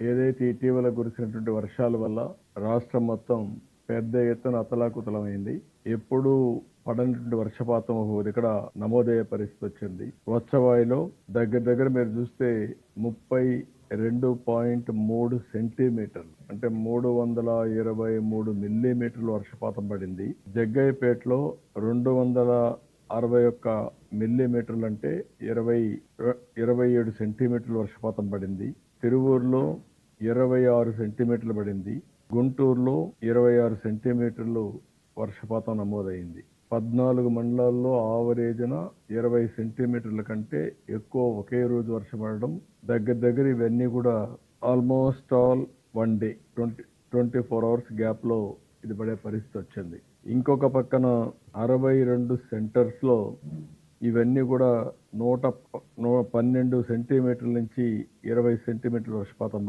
ఏదైతే ఇటీవల కురిసినటువంటి వర్షాల వల్ల రాష్ట్రం మొత్తం పెద్ద ఎత్తున అతలాకుతలమైంది ఎప్పుడూ పడనటువంటి వర్షపాతం ఇక్కడ నమోదయ్యే పరిస్థితి వచ్చింది. వచ్చవాయిలో దగ్గర దగ్గర మీరు చూస్తే ముప్పై రెండు పాయింట్ మూడు సెంటీమీటర్లు అంటే మూడు వందల ఇరవై మూడు మిల్లీమీటర్లు వర్షపాతం పడింది. జగ్గయ్యపేటలో రెండు వందల అరవై ఒక్క మిల్లీమీటర్లు అంటే ఇరవై ఇరవై ఏడు సెంటీమీటర్లు వర్షపాతం పడింది. తిరువూరులో ఇరవై ఆరు సెంటీమీటర్లు పడింది. గుంటూరులో ఇరవై ఆరు సెంటీమీటర్లు వర్షపాతం నమోదైంది. పద్నాలుగు మండలాల్లో ఆవరేజ్న ఇరవై సెంటీమీటర్ల కంటే ఎక్కువ ఒకే రోజు వర్షం పడడం దగ్గర దగ్గర ఇవన్నీ కూడా almost all one day twenty twenty four hours గ్యాప్లో ఇది పడే పరిస్థితి వచ్చింది. ఇంకొక పక్కన అరవై రెండు సెంటర్స్లో ఇవన్నీ కూడా నూట నూ పన్నెండు సెంటీమీటర్ల నుంచి ఇరవై సెంటీమీటర్ల వర్షపాతం